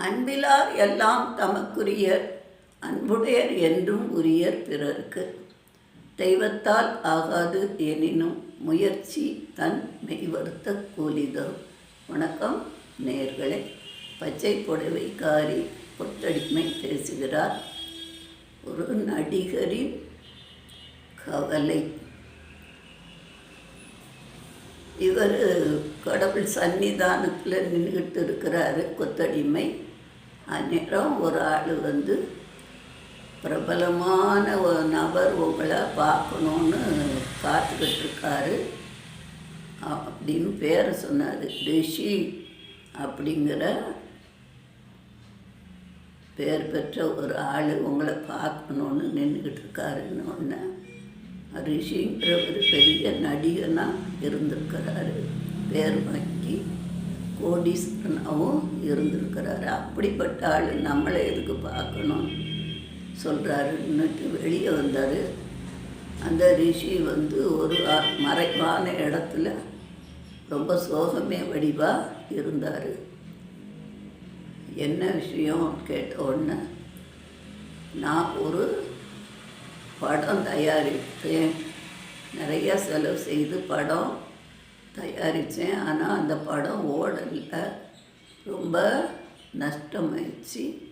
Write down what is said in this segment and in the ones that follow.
அன்பிலார் எல்லாம் தமக்குரியர் அன்புடையர் என்றும் உரியர் பிறர்க்கு. தெய்வத்தால் ஆகாது எனினும் முயற்சி தன் மெய்வருத்த கூலி வணக்கம் நேர்களே. பச்சை புடவைக்காரி கொத்தடிமை பேசுகிறார். ஒரு நடிகரின் கவலை. இவர் கடவுள் சன்னிதானத்தில் நின்றுக்கிட்டு இருக்கிறாரு கொத்தடிமை. அந்நேரம் ஒரு ஆள் வந்து பிரபலமான ஒரு நபர் உங்களை பார்க்கணுன்னு காத்துக்கிட்டு இருக்காரு அப்படின்னு பேரை சொன்னார். ரிஷி அப்படிங்கிற பேர் பெற்ற ஒரு ஆள் உங்களை பார்க்கணுன்னு நின்றுக்கிட்டு இருக்காருன்னு ஒன்று ரிஷிங்கிற ஒரு பெரிய நடிகனாக இருந்திருக்கிறாரு. பேர் வாங்கி கோடீஸ்வரனாகவும் இருந்திருக்கிறாரு. அப்படிப்பட்ட ஆள் நம்மளை எதுக்கு பார்க்கணும்? சொல்கிறாருன்னுட்டு வெளியே வந்தார். அந்த ரிஷி வந்து ஒரு மறைவான இடத்துல ரொம்ப சோகமே வடிவாக இருந்தார். என்ன விஷயம்? கேட்ட உடனே நான் ஒரு படம் தயாரித்தேன். நிறையா செலவு செய்து படம் தயாரித்தேன். ஆனால் அந்த படம் ஓடலை. ரொம்ப நஷ்டமாயிடுச்சு.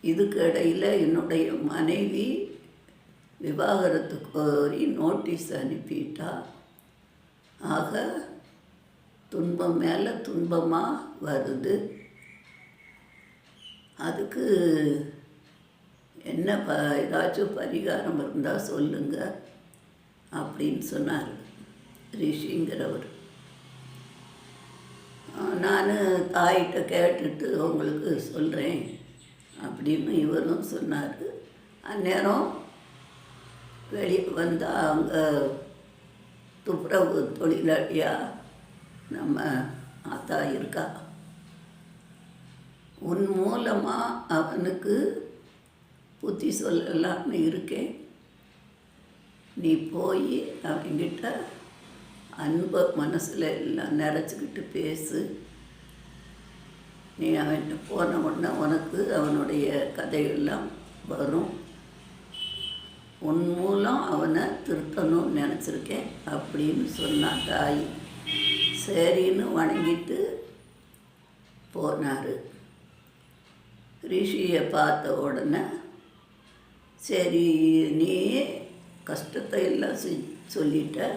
இதுக்கு இடையில் என்னுடைய மனைவி விவாகரத்து கோரி நோட்டீஸ் அனுப்பிட்டா. ஆக துன்பம் மேலே துன்பமாக வருது. அதுக்கு என்ன ப ஏதாச்சும் பரிகாரம் இருந்தால் சொல்லுங்க. அப்படின்னு சொன்னார். ரிஷிங்கிறவர் நான் தாயிட்ட கேட்டுட்டு உங்களுக்கு சொல்கிறேன் அப்படின்னு இவரும் சொன்னார். அந்நேரம் வெளியே வந்தால் அங்கே துப்புரவு தொழிலாளியாக நம்ம ஆத்தா இருக்கா? உன் மூலமாக அவனுக்கு புத்தி சொல்லலாம்னு இருக்கேன். நீ போய் அவங்கிட்ட அன்பை மனசில் எல்லாம் நிறச்சிக்கிட்டு பேசு. நீ அவன்கிட்ட போன உடனே உனக்கு அவனுடைய கதையெல்லாம் வரும். உன் மூலம் அவனை திருத்தணும்னு நினச்சிருக்கேன் அப்படின்னு சொன்னான் தாய். சரின்னு வணங்கிட்டு போனார். ரிஷியை பார்த்த உடனே சரி நீ கஷ்டத்தை எல்லாம் சொல்லிட்ட.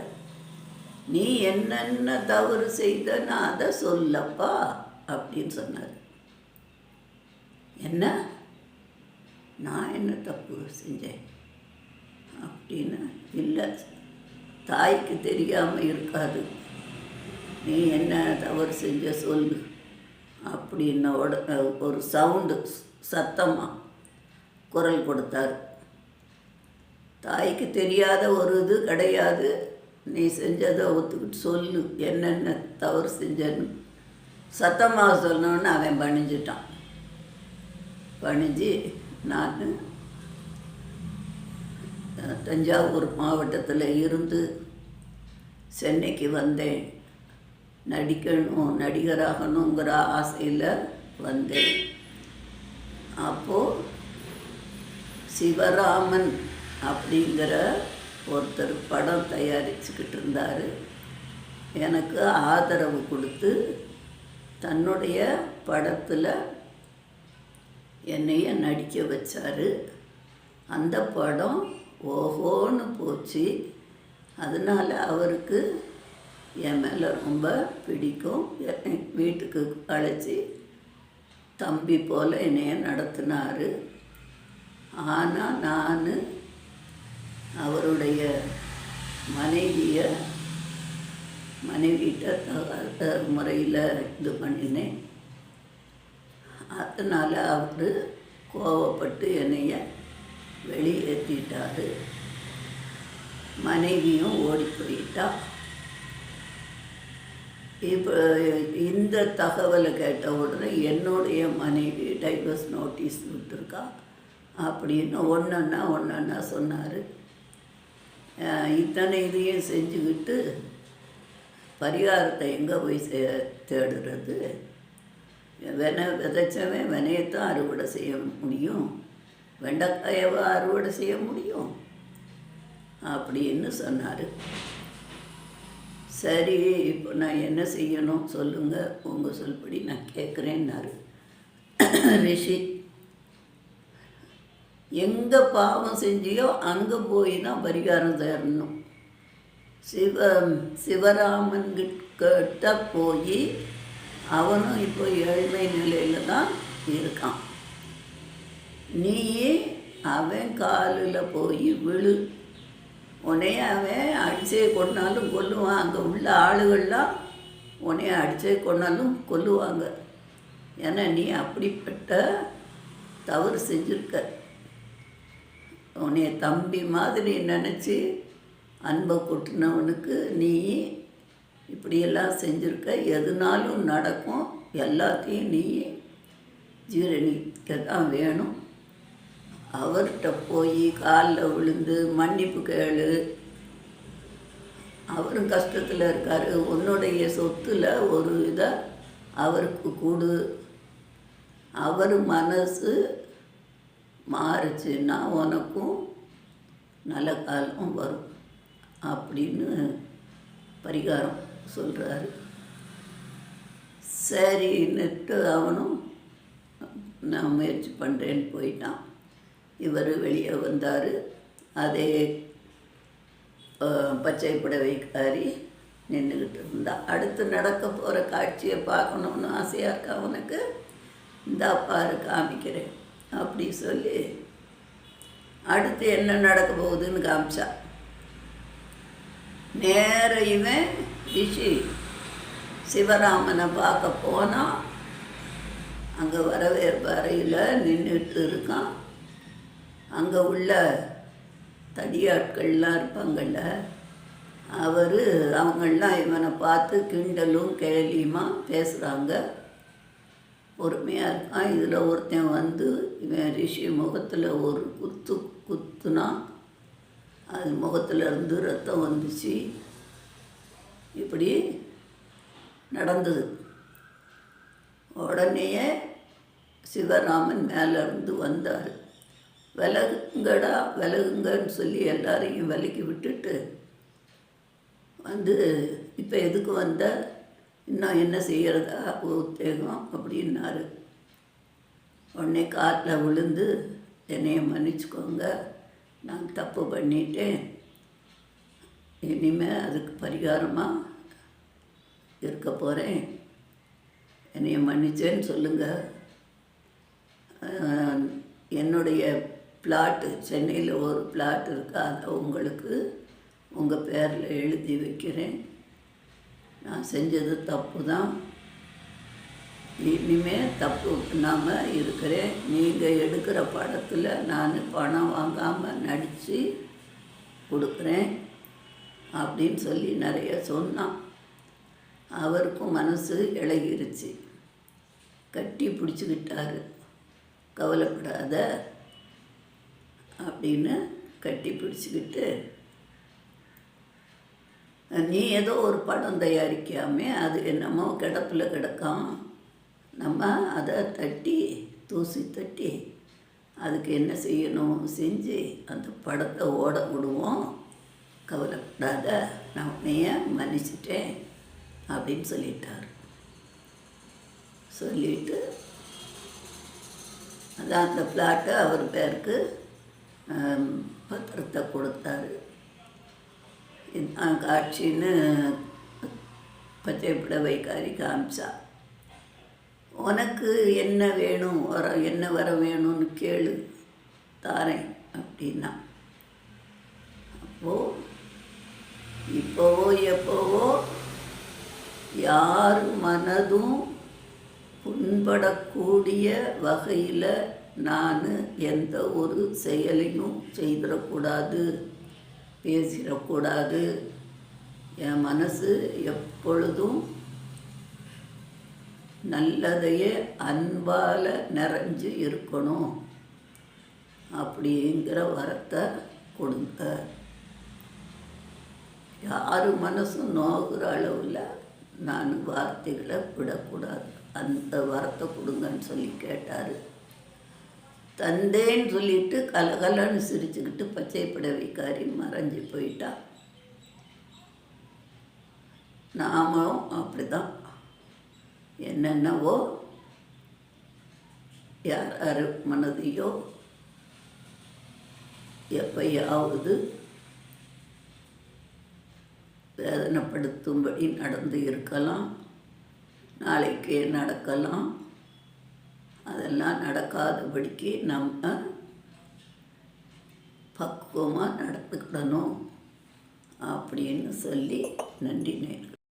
நீ என்னென்ன தவறு செய்த நான் அதை சொல்லப்பா அப்படின்னு சொன்னார். என்ன? நான் என்ன தப்பு செஞ்சேன்? அப்படின்னு இல்லை தாய்க்கு தெரியாமல் இருக்காது. நீ என்ன தவறு செஞ்ச சொல்லு அப்படின்ன உட ஒரு சவுண்டு சத்தமாக குரல் கொடுத்தார். தாய்க்கு தெரியாத ஒரு இது கிடையாது. நீ செஞ்சதை ஒத்துக்கிட்டு சொல்லு. என்னென்ன தவறு செஞ்சன்னு. சத்தமாக சொன்னோன்னு அவன் பணிஞ்சிட்டான். பணிஞ்சு நான் தஞ்சாவூர் மாவட்டத்தில் இருந்து சென்னைக்கு வந்தேன். நடிக்கணும் நடிகராகணுங்கிற ஆசையில் வந்தேன். அப்போது சிவராமன் அப்படிங்கிற ஒருத்தர் படம் தயாரிச்சுக்கிட்டு இருந்தார் எனக்கு ஆதரவு கொடுத்து தன்னுடைய படத்தில் என்னைய நடிக்க வச்சார். அந்த படம் ஓஹோன்னு போச்சு. அதனால் அவருக்கு என் மேலே ரொம்ப பிடிக்கும். வீட்டுக்கு அழைச்சி தம்பி போல் என்னைய நடத்தினார். ஆனால் நான் மனைவியை மனைவிட்ட தகாத முறையில் இது பண்ணினேன். அதனால் அவர் கோவப்பட்டு என்னைய வெளியேற்றிட்டார் மனைவியும் ஓடி போயிட்டா இப்போ இந்த தகவலை கேட்ட உடனே என்னுடைய மனைவி டைவர்ஸ் நோட்டீஸ் விட்டுருக்கா அப்படின்னு ஒன்றா ஒன்றா சொன்னார். இத்தனை இதையும் செஞ்சுக்கிட்டு பரிகாரத்தை எங்கே போய் சே தேடுறது? வென விதைச்சவன் வினையத்தான் அறுவடை செய்ய முடியும். வெண்டைக்காயவா அறுவடை செய்ய முடியும். அப்படின்னு சொன்னார். சரி இப்போ நான் என்ன செய்யணும்? சொல்லுங்கள் உங்கள் சொல்படி நான் கேட்குறேன்னாரு ரிஷி. எங்கே பாவம் செஞ்சியோ அங்கே போய் தான் பரிகாரம் தரணும் சிவ சிவராமன் கிட்ட போய் அவனும் இப்போ ஏழ்மை நிலையில் தான் இருக்கான். நீ அவன் காலில் போய் விழு. உனைய அவன் அடிச்சே கொண்டாலும் கொல்லுவான். அங்கே உள்ள ஆளுகள்லாம் உன்னைய அடிச்சே கொண்டாலும் கொல்லுவாங்க. ஏன்னா நீ அப்படிப்பட்ட தவறு செஞ்சுருக்க. உன்னைய தம்பி மாதிரி நினச்சி அன்பை கொட்டினவனுக்கு நீ இப்படியெல்லாம் செஞ்சுருக்க. எதுனாலும் நடக்கும். எல்லாத்தையும் நீ ஜீரணிக்க தான் வேணும். அவர்கிட்ட போய் காலில் விழுந்து மன்னிப்பு கேளு. அவரும் கஷ்டத்தில் இருக்கார். உன்னுடைய சொத்தில் ஒரு இதை அவருக்கு கொடு. அவர் மனசு மாறுச்சுன்னா உனக்கும் நல்ல காலம் வரும் அப்படின்னு பரிகாரம் சொல்கிறாரு சரின்னுட்டு அவனும் நான் முயற்சி பண்ணுறேன்னு போயிட்டான். இவர் வெளியே வந்தார். அதே பச்சை புடவைக்காரி நின்றுக்கிட்டு இருந்தா. அடுத்து நடக்க போகிற காட்சியை பார்க்கணுன்னு ஆசையாக இருக்கா அவனுக்கு இந்தா பாரு காமிக்கிறேன். அப்படி சொல்லி அடுத்து என்ன நடக்க போகுதுன்னு காமிச்சா. நேர இவன் ரிஷி சிவராமனை பார்க்க போனால் அங்கே வரவேற்பு அறையில் நின்றுட்டு இருக்கான். அங்கே உள்ள தடியாட்கள்லாம் இருப்பாங்கள்ல அவர் அவங்களாம் இவனை பார்த்து கிண்டலும் கேலியுமா பேசுகிறாங்க பொறுமையாக இருக்கான் இதில் ஒருத்தன் வந்து இவன் ரிஷி முகத்தில் ஒரு குத்து குத்துனா அது முகத்துல இருந்து ரத்தம் வந்துச்சு. இப்படி நடந்தது. உடனேயே சிவராமன் மேலே இருந்து வந்தார். விலகுங்கடா விலகுங்கன்னு சொல்லி எல்லாரையும் விலக்கி விட்டுட்டு வந்து இப்போ எதுக்கு வந்த? இன்னும் என்ன செய்கிறதா உத்தேகம் அப்படின்னாரு. உடனே காட்டில் விழுந்து என்னைய மன்னிச்சுக்கோங்க. நான் தப்பு பண்ணிட்டேன். இனிமேல் அதுக்கு பரிகாரமாக இருக்க போகிறேன் என்னைய மன்னிச்சேன்னு சொல்லுங்கள் என்னுடைய பிளாட்டு சென்னையில் ஒரு பிளாட் இருக்கா? அதை உங்களுக்கு உங்கள் பேரில் எழுதி வைக்கிறேன். நான் செஞ்சது தப்பு தான் இனிமேல் தப்பு பண்ணாமல் இருக்கிறேன். நீங்கள் எடுக்கிற படத்தில் நான் பணம் வாங்காமல் நடித்து கொடுக்குறேன் அப்படின்னு சொல்லி நிறைய சொன்னான். அவருக்கும் மனசு இழகிருச்சு கட்டி பிடிச்சிக்கிட்டாரு. கவலைப்படாத அப்படின்னு கட்டி பிடிச்சிக்கிட்டு நீ ஏதோ ஒரு படம் தயாரிக்காமே அது என்னமோ கிடப்பில் கிடக்கும். நம்ம அதை தட்டி தூசி தட்டி அதுக்கு என்ன செய்யணும் செஞ்சு அந்த படத்தை ஓட விடுவோம். கவலைப்படாத நான் உன்னைய மன்னிச்சிட்டேன் அப்படின்னு சொல்லிட்டார். சொல்லிட்டு அதான் அந்த பிளாட்டை அவர் பேருக்கு பத்திரத்தை கொடுத்தாரு. காட்சின்னு பச்சை வைகாரி காமிச்சா. உனக்கு என்ன வேணும்? வர என்ன வர வேணும்னு கேளு தாரேன் அப்படின்னா. அப்போது இப்போவோ எப்போவோ யார் மனதும் புண்படக்கூடிய வகையில் நான் எந்த ஒரு செயலையும் செய்திடக்கூடாது. பேசிடக்கூடாது. என் மனசு எப்பொழுதும் நல்லதையே அன்பால் நிறைஞ்சு இருக்கணும் அப்படிங்கிற வரத்தை கொடுங்க. யார் மனசும் நோகிற அளவில் நான் வார்த்தைகளை விடக்கூடாது. அந்த வரத்தை கொடுங்கன்னு சொல்லி கேட்டார். தந்தேன்னு சொல்லிட்டு கலகலன்னு சிரிச்சுக்கிட்டு பச்சை புடவைக்காரி மறைஞ்சு போயிட்டா. நாமளும் அப்படிதான். என்னென்னவோ யார் யார் மனதையோ எப்பயாவது வேதனைப்படுத்தும்படி நடந்து இருக்கலாம். நாளைக்கே நடக்கலாம். அதெல்லாம் நடக்காதபடிக்கு நம்ம பக்குவமாக நடந்துக்கிடணும் அப்படின்னு சொல்லி நன்றி நேர்கள்.